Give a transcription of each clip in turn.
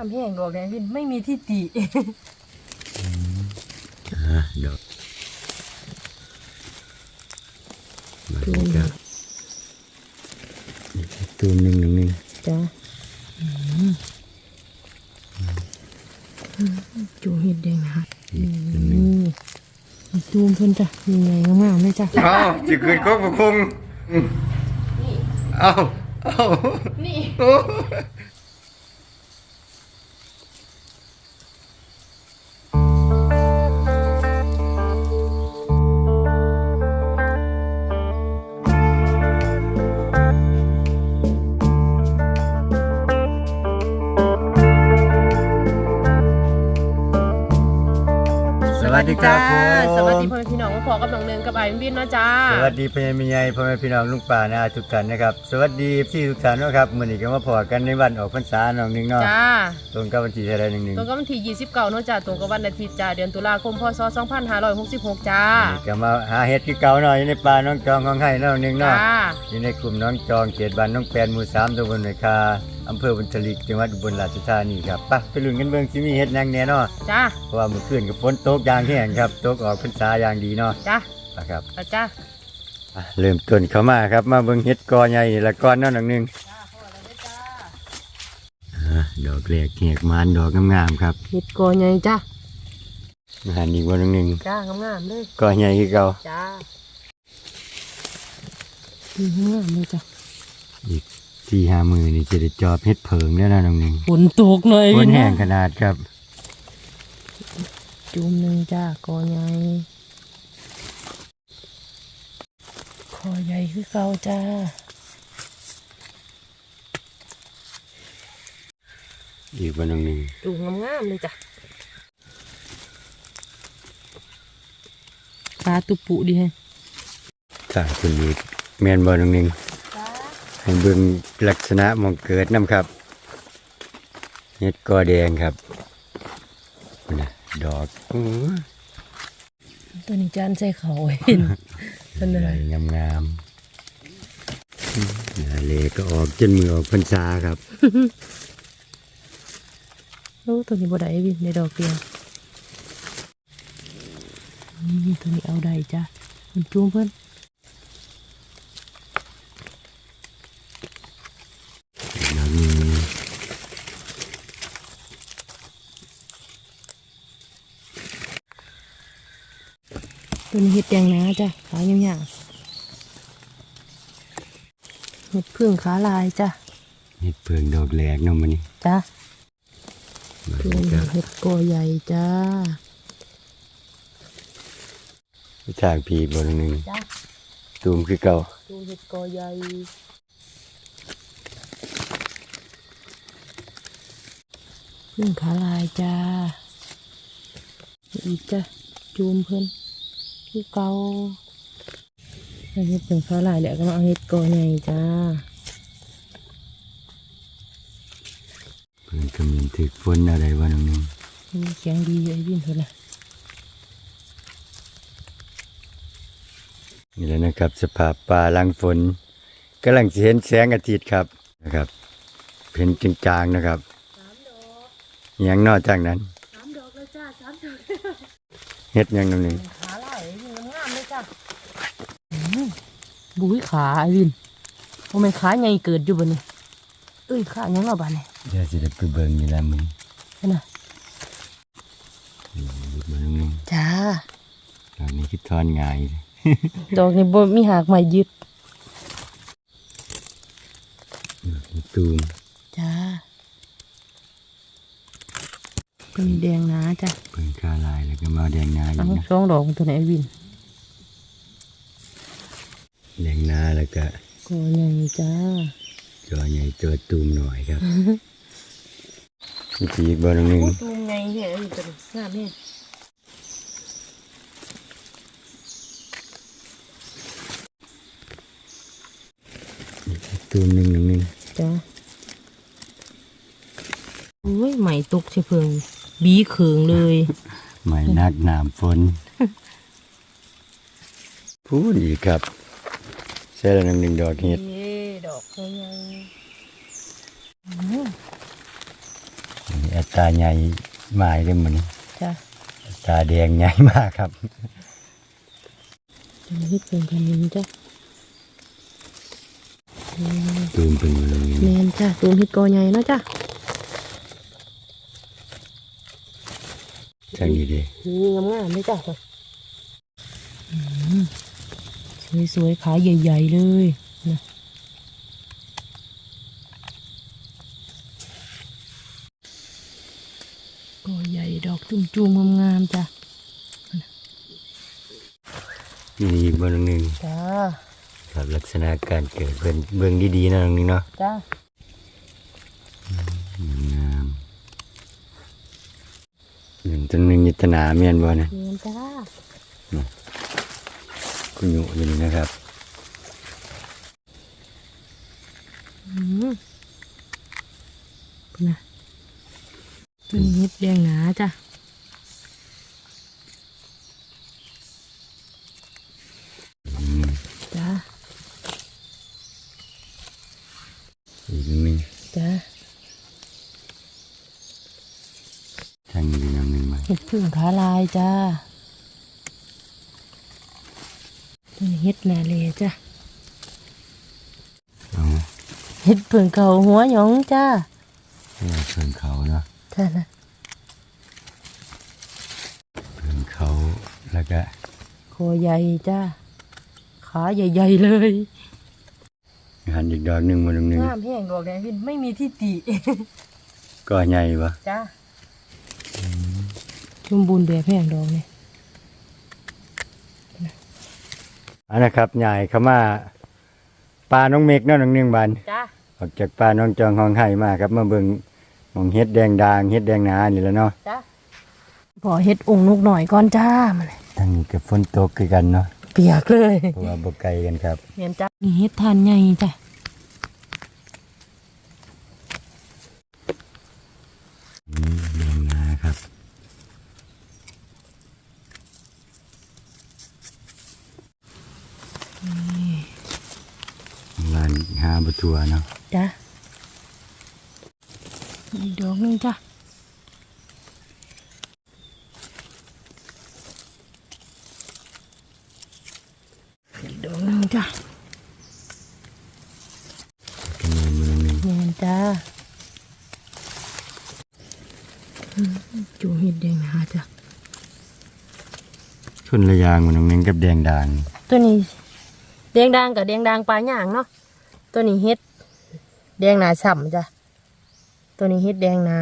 น้ำแห้งดอกแดงวินไม่มีที่ติอะดอกมาดูครับนี่ตูมหนึ่งหนึ่งหนึ่งจ้าจูเห็ดแดงหัดอีกหนึ่งหนึ่งนี่จูมเพิ่นจ้ะยังไงงามๆเลยจ้ะอ้าวจะคืนก็คงเอาเอานี่สวัส ดีครับผมสวัสดีพ่อแม่พี่น้องมาพอกับน้องเนืองกับไอ้วินเนาะจ้าสวัสดีพ่อแม่พี่ใหญ่พ่อแม่พี่น้องลุงป่านะทุกท่านนะครับสวัสดีพี่ทุกท่านนะครับมื้อนี้ก็มาพอกันในวันออกพรรษาน้องหนึงเนาะจ้าตรงกับวันที่เท่าไหร่หนึ่งหนึ่งตรงกับวันที่29เนาะจ้าตรงกับวันอาทิตย์จ้าเดือนตุลาคมพศ2566จ้าก็มาหาเห็ดที่เก่าหน่อยอยู่ในป่าน้องจองของให้น้องหนึงจ้าเนาะอยู่ในกลุ่มน้องจองเขตบ้านน้องแปนหมู่สามตำบลหน่วยคา อำเภอบุญทลิกจังหวัดอุบลราชธานีครับไปไปลุ้นกันเบิ่งสิมีเฮ็ดหยังแหน่เนาะจ้าเพราะว่าเมื่อคืนก็ฝนตกอย่างแห้งครับตกออกพรรษาอย่างดีเนาะจ้านะครับไปจ้าอะเริ่มต้นเข้ามาครับ มาเบิ่งเฮ็ดกอใหญ่นี่ละก้อนเนาะน้องหนึงอะดอกแรกแหกมานดอกงามๆครับเห็ดกอใหญ่จ้ามาหานี่บ่น้องหนึงจ้างามๆเลยกอใหญ่คือเก่าจ้าอืมงามเลยจ้าอีก ที่หามือนี่จะได้จอบเฮ็ดเพิงแล้วนะน้องหนึงฝนตกหน่อยฝนแห้งขนาดครับ จุ่มหนึ่งจ้ากอใหญ่คอใหญ่คือเก่าจ้าอีกบ่น้องหนึงจุ่มงามๆเลยจ้ะตาตุปุดีแฮะถ้าคุณอีกแม่นบ่น้องหนึงจ้า ให้เบิ่งลักษณะหมองเกิดน้ำครับเห็ดกอแดงครับนี่นะดอกอู้ตัวนี้จานใส่เขาเห็นเป็นเลใหญ่ยงามๆอืมนาเลก็ออกจนมือออกพรรษาครับโอ้ตัวนี้บ่ได้วินในดอกเดียวนี่ตัวนี้เอาได้จ้ะมันจุ่มเพิ่น ดอกนี้ ตัวนี้เห็ดแดงนะจ้ะขายาวๆเห็ดพึ่งขาลายจ้ะเห็ดเพิงดอกแหลกเนาะมันนี่จ้ะมาตัวดูนี้ครับเห็ดกอใหญ่จ้าทางพีบนหนึ่งจ้ะตูมคือเก่าตัวเห็ดกอใหญ่พึ่งขาลายจ้าอีกจ้ะจูมเพิ่น คือเกาเอาเห็ดพึ่งขาลายแล้วก็มาเอาเห็ดกอใหญ่จ้าเพิ่งกำลังถึกฝนอะไรวะน้องหนึงมีเสียงดีอยู่ไอ้บินเท่าไหร่นี่แหละนะครับสภาพป่าหลังฝนกำลังสิเห็นแสงอาทิตย์ครับนะครับเป็นจางๆนะครับสามดอกอหยังนอกจากนั้นสามดอกเลยจ้าสามดอกเฮ็ดหยังน้องหนึง ขาลายบินงามเลยจ้า บุ้ยขาไอ้บินโอ้ไม่ขาใหญ่เกิดอยู่บนนี้เอ้ยขายังเอาบ้านนี่เดี๋ยวสิได้ไปเบิ่งนี่ละมึงนั่นน่ะหยุดมาน้องหนึงจ้าตอนนี้คือทอนง่ายเลยดอกนี่บ่มีหากใหม่ยึดตูมจ้าก็มีแดงนะจ้ะเพิ่งคาลายแล้วก็มาแดงนาอีทั้กงนะสองดอกตัวไหนไอ้วิน แดงนาแล้วก็ก็ใหญ่จ้าจอใหญ่ตัวตูมหน่อยครับมีอีกบ่น้องหนึงตูมไงเนี่ยไอ้ตัวนี้งามเนี่ยตูมหนึ่งหนึ่งหนึ่งจ้าโอ้ยใหม่ตกเชเพิงบีเขิงเลยไม่นักน้ำฝนพูดอีกครับ ใช่แล้วหนึ่งหนึ่งดอกเห็ดเย้ดอกใหญ่อัตราใหญ่มากเลยมันจ้ะอัตราแดงใหญ่มากครับอันนี้เฮ็ดเป็นขนมจ้ะอืมตูมเป็นเลยแมนจ้ะตูมเฮ็ดกอใหญ่เนาะจ้ะทางนี้เด้นี่งามๆเลยจ้ะอืม สวยๆขาใหญ่ ๆ เลยนะกอใหญ่ดอกจุ่มๆงามๆจ้ะนี่อีกเบอร์หนึ่งจ้าครับลักษณะการเกิดเบิ่งเบิ่งดีๆนะน้องนึงเนาะจ้างามหนึ่งตัวหนึ่งยิตนาเมียนบ่นะเมียนจ้า กุญุอยู่นี่นะครับอืมนะเป็นเฮ็ดแดงหนาจ้ะอืมจ้าอีกหนึ่งจ้าทางนี้น้องนึงมาเฮ็ดพึ่งขาลายจ้า เป็นเฮ็ดหนาเลจ้ะเอาเฮ็ดพึ่งเขาหัวหยองจ้าให้เราเพิ่นเขาเนาะจ้านะเพิ่นเขาแล้วก็คอใหญ่จ้าขาใหญ่ๆเลยหันอีกดอกหนึ่งมาดอกหนึ่งงามแห้งดอกแดงพินไม่มีที่ติก็ใหญ่ปะจ้าชมบูรณ์แบบแห้งดอกนี่ อันนะครับใหญ่เข้ามาปลาน้องเมกเนาะน้องหนึ่งบันจ้าออกจากปลาน้องจองห้องไห้มาครับมาเบิ่งหมองเฮ็ดแดงดางเฮ็ดแดงหนานี่แหล้วเนาะจ้าพอเฮ็ดองค์นุกหน่อยก่อนจ้ามาเลยทางนี้กับฝนตกคือกันเนาะเปียกเลยเพราะว่าบ่ไกลกันครับ เห็นจ้านี่เฮ็ดทานใหญ่จ้ะ อืมแดงหนาครับลานหา บ่ทัวเนาะจ้าอีกดอกหนึงจ้ะอีกดอกหนึงจ้ะกันเงินมือหนึงเห็นจ้าอืมจูเห็ดแดงหนาจ้ะชนระยางมันนึงกับแดงดางตัวนี้แดงดังกับแดงดังปลาหย่างเนาะ ตัวนี้เฮ็ด แดงหนาฉ่ำจ้ะ ตัวนี้เฮ็ดแดงหนา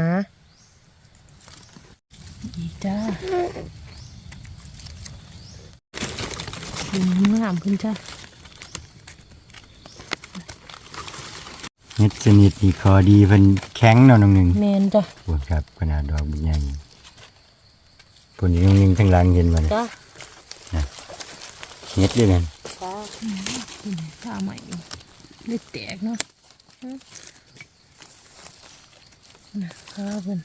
อีกจ้าดูงามขึ้นจ้ะเฮ็ดชนิดนี้คอดีเพิ่นแข็งเนาะน้องหนึงแมนจ้ะปวดครับขนาดดอกบุญใหญ่ผลยังนึงทั้งหลังเห็นมันจ้ะเฮ็ดด้วยกันจ้าข้าใหม่ เล็กแตกเนาะอืมนะข้าเพิ่น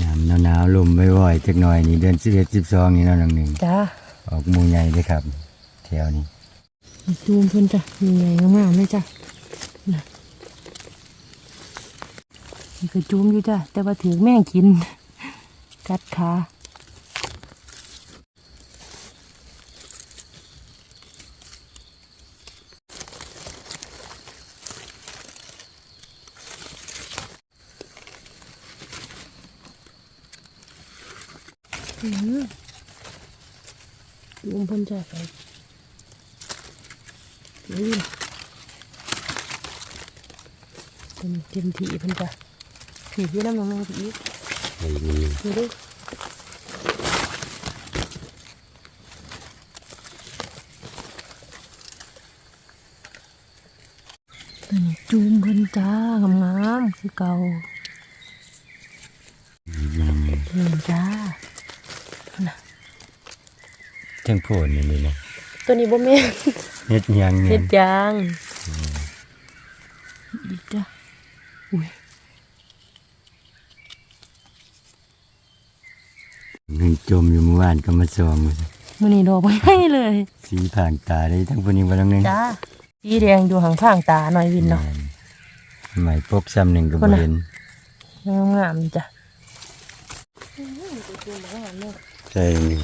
น้ำหนาวๆลมบ่อยๆจักหน่อยนี่เดือน11 12นี่เนาะน้องหนึงจ้าออกหมู่ใหญ่เลยครับ แถวนี้จูมเพิ่นจ้ะมีไงงามๆเลยจ้ะนะนี่ก็จูมอยู่จ้ะแต่ว่าถือแม่งกิน กัดขาอืม จูมเพิ่นจ้ะไปนี่เป็นเต็มที่เพิ่นจ้ะผีที่น้ำมันผีไอ้มันดูดิตัวนี้จูมเพิ่นจ้างามๆคือเก่า มัน เพิ่นจ้า ทั้งโพนนี่เลยนะตัวนี้บ่แม่นเฮ็ดหยังเฮ็เนี่ยดยางอีกจ้ะอุ้ยหนึงจมอยู่เมื่อวานก็มาส่องว่าซั่นมื้อนี้ดอกบ่ให้เลย สีผ่านตาได้ทั้งพวกนี้บ่ต้องนึงจ้าสีแดงอยู่ห่างข้างตาหน่อยวินเนาะแม่นไหมพกซ้ำหนึ่งก็คนบ่น่ะเห็นงามๆจ้ะใช่หนึ่ง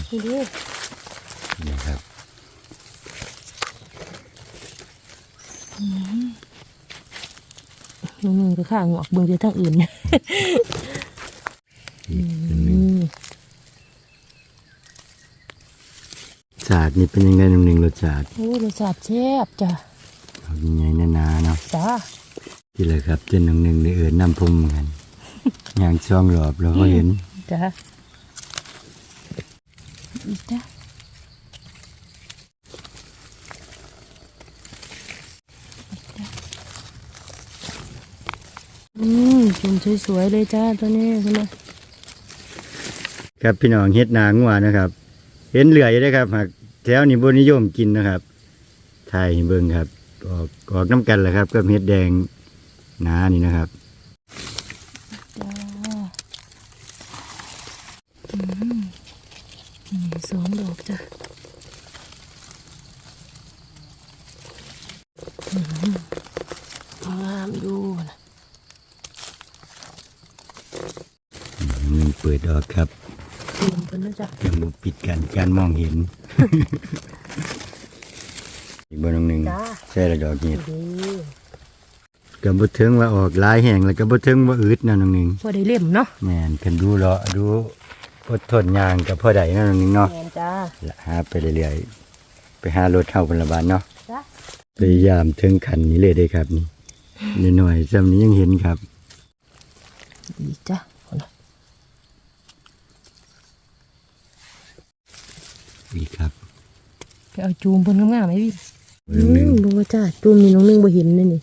นี่ครับนี่ก็ข้างหอกเบิ่งที่ทางอื่นอีกอันหนึ่งนี่ศาสตร์นี่เป็นยังไงหนึ่งหนึ่งรสชาติโอ้รสชาติแซ่บจ้ะเอายังไงหนาเนาะจ้าที่เลยครับเจนหนึ่งหนึ่งได้เอินน้ำพุ่มเหมือนกันอย่างช่องรอบเราก็เห็นจ้าอีจ้ะ อืมจุ่มสวยๆเลยจ้าตัวนี้ใช่ไหมครับพี่น้องเฮ็ดนางัวนะครับ เห็นเหลือยได้อครับหากแถวนี้บนิยมกินนะครับไทยเบิ่งครับ ออกออกน้ำกันแหละครับกับเฮ็ดแดงหนานี่นะครับจ้าอืมนี่สองดอกจ้ะอืมงามอยู่นะ หนึ่งเปิดออกครับเตรียมกันนะจ๊ะยังบ่ปิดกันการมองเห็น อีกบนหนึ่งจ้าใช่ละดอกเห็ดดีก็บ่ถึงว่าออกหลายแห่งแล้วก็บ่ถึงว่าอืดนะน้องหนึ่งพอได้เล่มเนาะแม่นเพิ่นดูเลาะดูอดทนยางกับพ่อใดนะน้องหนึ่งเนาะแมนจ้าละหาไปเรื่อยๆไปหารถเฮาพนละบาทเนาะจ้าพยายามถึงขันนี้เลยได้ครับนี่หน่อยๆซ้ำนี้ยังเห็นครับ ดีจ้ะ เอาล่ะนี่ครับไปเอาจูมเพิ่นงามๆไหมพี่น้องหนึ่งดูว่าจ้าจูมนี่น้องนึงบ่เห็นเลยนี่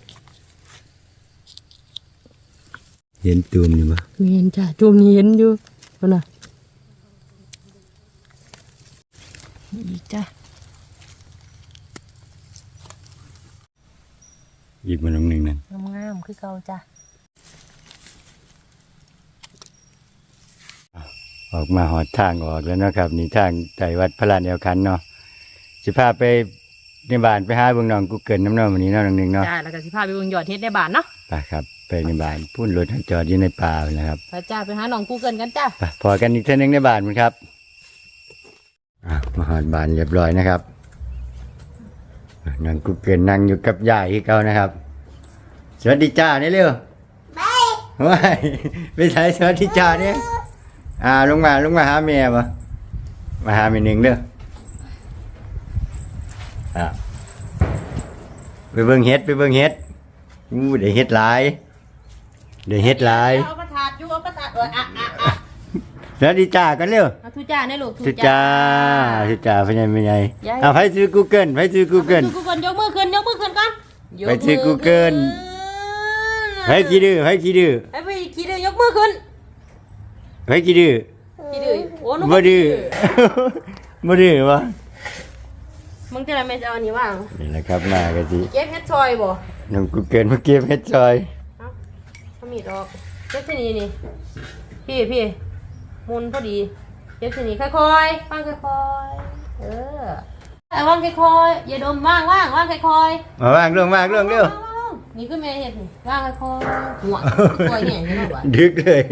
เห็นตูมอยู่บ่แมนจ้าจูมนี่เห็นอยู่เอาน่ะอีกจ้ะอีกบ่น้องหนึ่งนั่นงามๆคือเก่าจ้ะ ออกมาหอดทางออกแล้วเนาะครับนี่ทางไตวัดพระลานแอวคันเนาะสิพาไปในบ้านไปหาเบิ่งน้องกูเกิลน้ำเนาะวันนี้เนาะน้องหนึ่งเนาะจ้าแล้วก็สิพาไปเบิ่งยอดเฮ็ดในบ้านเนาะไปครับ ไปในบ้านพุ่นรถให้จอดอยู่ในป่าพุ่นนะครับไปจ้าไปหาน้องกูเกิลกันจ้าไปพอกันอีกเท่านึงในบ้านมันครับอะมาหอดบ้านเรียบร้อยนะครับน้องกูเกิลนั่งอยู่กับยายที่เก่านะครับ สวัสดีจ้าเนี่ยเร็วไปว้ายไปถ่ายสวัสดีจ้าเนี่ย อ่าลงมาลงมาหาแม่ปะมาหาแม่หนึ่งเด้ออะไปเบิ่งเฮ็ดไปเบิ่งเฮ็ดอู้ได้เฮ็ดหลายได้เฮ็ดหลายเอาประทาดอยู่เอาประทาดเอออะอะอะสวัสดีจ้ากันเร็วเอาทุจ้าในลูกทุจ้าทุจ้าเป็นไงเป็นไงยายเอาไปซื้อ Google ไปซื้อ Google กูเกิลยกมือขึ้นยกมือขึ้นก่อนไปซื้อ Google ไปกี่ดื้อไปกี่ดื้อไปไปขี้ดื้อยกมือขึ้น ไปกี่ดื้อขี้ดื้อโอ้หนูบ่ดื้อบ่ดื้อวะมึงจะทำไมจะเอาอันนี้ว่างนี่แหละครับมากันสิเก็บเฮ็ดซอยบ่น้อง Google มาเก็บเฮ็ดซอยเอามีดออกเก็บที่นี่นี่พี่พี่มุนพอดีเก็บที่นี่ค่อยๆว่างค่อยๆเออเอาว่างค่อยๆอย่าดมว่างว่างว่างค่อยๆมาวางลงวางลงเร็ว นี่คือแม่เห็ดนี่ว่างค่อยๆหัวตัวใหญ่ใช่ไหมวะดึกเลย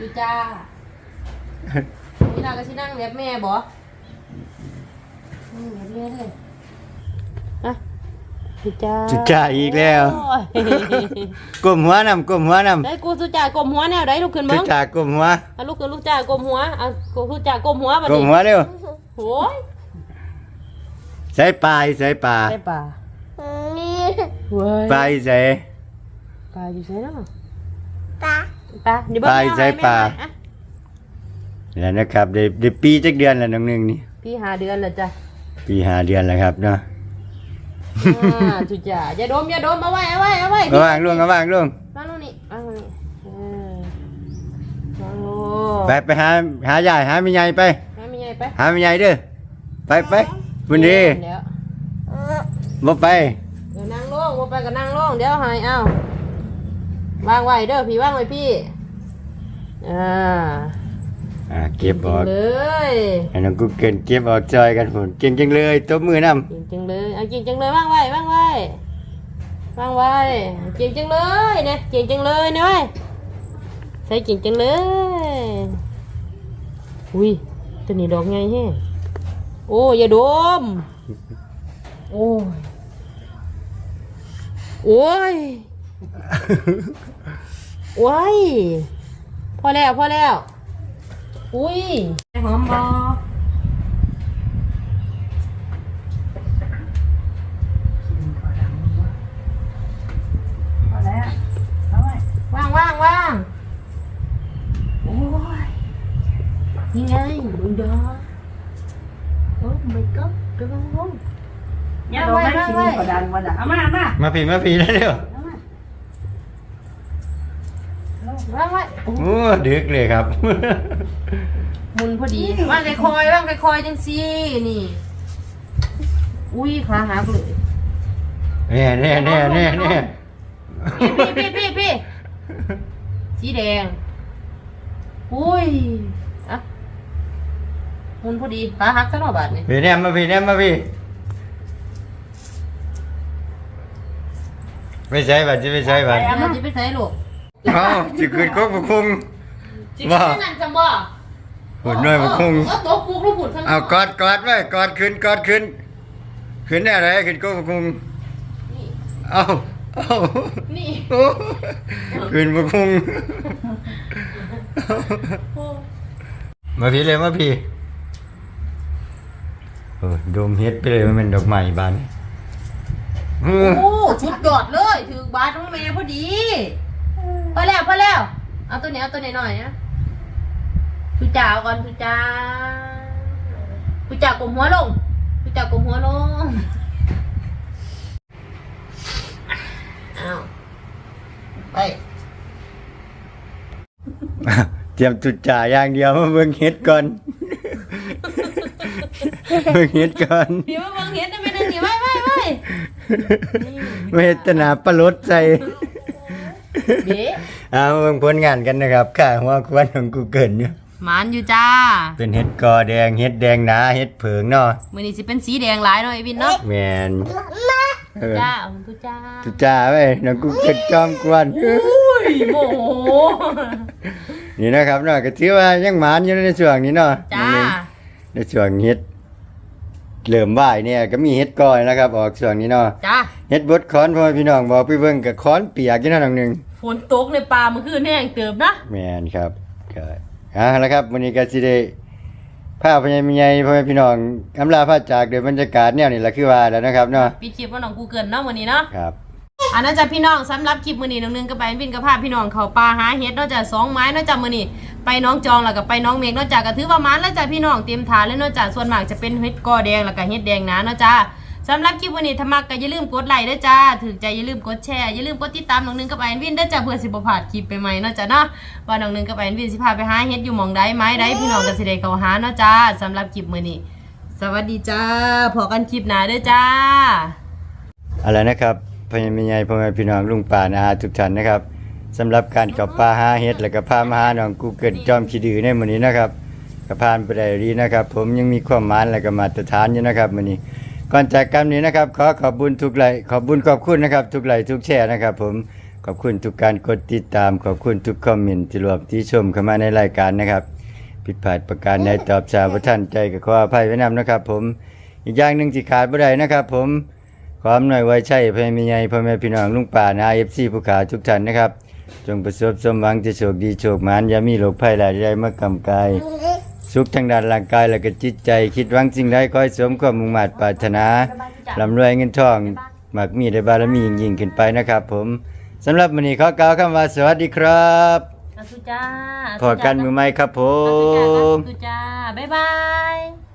ดูจ้านี่เราก็ชินั่งแบบแม่บ่อืมแบบแม่เลยอะดูจ้าทุจ้าอีกแล้วโอ้ยก้มหัวนำก้มหัวนำได้กูสุจ่ากลมหัวแนวได้ลูกขึ้นทุมั้งจ้าก้มหัวเอาลูกขึ้นลูกจ่ากลมหัวเอากูสุจ่ากลมหัวบัดก้มนี้หัวเร็วโอ้ยใส่ปลายใส่ปลาได้ป่า เว้ยปลายใส่ปลาอยู่ใช่เนาะปลาปลาเดี๋ยวปลาเบิ่งใส่แม่ปลาให้แม่ให้อะแล้วนะครับได้ได้ปีจักเดือนแล้วน้องหนึงนี่พี่หาเดือนแล้วจ้ะปีห้าเดือนแล้วครับเนาะอ่าจุจ่าอย่าดมอย่าดมเอาไว้เอาไว้เอาไว้เอาวางลงเอาวางลงวางลงนี่วางลงนี่เออวางลงไปไปหาหายายหาแม่ใหญ่ไป ให้ไม่ใหญ่ไปหาแม่ใหญ่เด้อไปไปบุญดีเดี๋ยวบ่ไปเดี๋ยวนั่งลงว่า ไปก็นั่งลงเดี๋ยวให้เอาวางไว้เด้อพี่วางไว้พี่อ่าอ่าเก็บออกเลยให้น้องกูเกินเก็บออกจอยกันพุ่นเก่งจังเลยตบมือนำจริงจังเลยเอาจริงจังเลยวางไว้วางไว้วางไว้เก่งจังเลยเนี่ยเก่งจังเลยนะเว้ยใส่เก่งจังเลยอุ้ยตัวนี้ดอกไงแฮะโอ้อย่าดมโอ้ย โอ้ย โอ้ย พอแล้วพอแล้ว อุ้ยหอมบอพอแล้วเอาไว้ว่างว่างว่างโอ้ยนี่ไงลุงดอโอ้ไม่ก็กำลังล งอย่าลงไม่กินกระดันมาด่ะเอามาเอามามาพี่มาพี่ได้เร็วเอามาว่างไว้โอ้โอ้ดึกเลยครับหมุนพอดีว่างไกคอยว่างไกคอยจังสินี่ อุ้ยขาหักเลยแน่แน่แน่แน่แน่พี่พี่พี่พี่พี่สีแดง อุ้ยอะหมุนพอดีขาหักซะหน่อยบาทนี่พี่แนมมาพี่แนมมาพี่ ไม่ใช่บัตรจะไม่ใช่บัตรเราจะไปใส่ลูกเอ้าจะคืนก็บุคุงจิไปนั่นจังบ่หุ่นน้อยบุคุงเออตัวปลูกลูกหุ่นข้างนเอากอดกอดไว้กอดขึ้นกอดขึ้นขึ้นได้อะไรขึ้นก็บุคุงนี่เอาเอานี่โอ้ขึ้นบุคุงมาพี่เลยมาพี่เออดมเฮ็ดไปเลยมันเป็นดอกไม้บาน โอ้ชุดยอดเลยถือบาทน้องเมย์พอดีพอแล้วพอแล้วเอาตัวนี้เอาตัวนี้หน่อยนะทุจ่าเอาก่อนทุจ่าทุจ่ากลมหัวลงทุจ่ากลมหัวลงอ้าวไปเตรียมจุดจ่าอย่างเดียวมาเบิ่งเฮ็ดก่อนเบิ่งเฮ็ดก่อนเดี๋ยว เวทนาปลาลดใส่เบ๊เอาเบิ่งผลงานกันนะครับข้าหัวควันของกูเกิลอยู่หมานอยู่จ้าเป็นเฮ็ดกอแดงเฮ็ดแดงหนาเฮ็ดเผิงเนาะมือนี้สิเป็นสีแดงหลายเนาะไอ้วินเนาะแม่นเออจ้าเอาทุจ้าจุดจ่าไว้น้องกูเกิลจอมกวนอุ้ยโมโหนี่นะครับเนาะก็ถือว่ายังหมานอยู่ในช่วงนี้เนาะจ้าในช่วงเฮ็ด เริ่มบ่ายเนี่ยก็มีเฮ็ดก่อยนะครับออกช่วงนี้เนาะจ้าเฮ็ดบดคอนพ่อแม่พี่น้องบอกไปเบิ่งกับคอนเปียกอยู่นั่นหนึงฝนตกในป่าเมื่อคืนแห้งเติมนะแม่นครับก็อ่าแล้วครับวันนี้ก็สิได้พาพ่อใหญ่แม่ใหญ่พ่อแม่พี่น้องอำลาพาจากโดยบรรยากาศแนวนี้ล่ะคือว่าแล้วนะครับเนาะปิดคลิปว่าน้องกูเกินเนาะวันนี้เนาะครับ อันนั้นจะพี่น้องสำหรับคลิปมือนี้น้องนึงก็ไปวินกับพาพี่น้องเขาป่าหาเฮ็ดนาะจ้ะสองไม้นาะจ้ะมื้อนี้ไปน้องจองแล้วก็ไปน้องเมฆนาะจ้ะก็ถือว่ามันแล้วจ้ะพี่น้องเตรียมฐานแล้วนาะจ้ะส่วนมากจะเป็นเฮ็ดกอแดงแล้วก็เฮ็ดแดงหนาเนาะจ้ะสำหรับคลิปวันนี้ถ้ามักก็อย่าลืมกดไลค์ด้วยจ้าถึงใจอย่าลืมกดแชร์อย่าลืมกดติดตามน้องนึงกับไอแอนวินด้วยจ้ะเพื่อสิบ่พาดคลิปไปใหม่ๆเนาะจ้ะเนาะว่าน้องนึงกับไอแอนวินสิพาไปหาเฮ็ดอยู่หม่องใดไม้ใดพี่น้องก็สิได้เขาหาเนาะจ้าสำหรับคลิปมือนี้ สวัสดีจ้าพอกันคลิปหนาด้อจ้าอาละนะครับ พญ่แม่ใหญ่พ่อแม่พี่น้องลุงป้านาอาทุกท่านนะครับสำหรับการกับปลาหาเฮ็ดแล้วก็พามาหาน้องกูเกิลจอมขี้ดื้อในมื้อนี้นะครับก็ผ่านไปได้ดีนะครับ ผมยังมีความหมานและก็มาตรฐานอยู่นะครับมื้อนี้ ก่อนจากกันนี้นะครับ ขอขอบบุญทุกไหลขอบบุญขอบคุณนะครับ ทุกไหลทุกแชร์นะครับ ผมขอบคุณทุกการกดติดตามขอบคุณทุกคอมเมนต์ที่รวมที่ชมเข้ามาในรายการนะครับผิดพลาดประการใดตอบสาประท่านใจก็ขออภัยไว้นำนะครับ ผมอีกอย่างหนึ่งที่ขาดบ่ได้นะครับ ผม ความหน่อยไว้ใช่พ่อแม่ใหญ่พ่อแม่พี่น้องลุงป่านาเอฟซีผู้ขาทุกท่านนะครับ จงประสบสมหวังจะโชคดีโชคหมานอย่ามีโรคภัยหลายใดมากำกาย สุขทางด้านร่างกายและก็จิตใจ คิดหวังสิ่งใดขอให้สมความมุ่งมั่นปรารถนาร่ำรวยเงินทองมากมีได้บารมียิ่งยิ่งขึ้นไปนะครับ ผมสำหรับวันนี้ขอกล่าวคำว่าสวัสดีครับสาธุจ้าพอกันมือใหม่ครับผสาธุจ้าสามธุจ้าบ๊ายบาย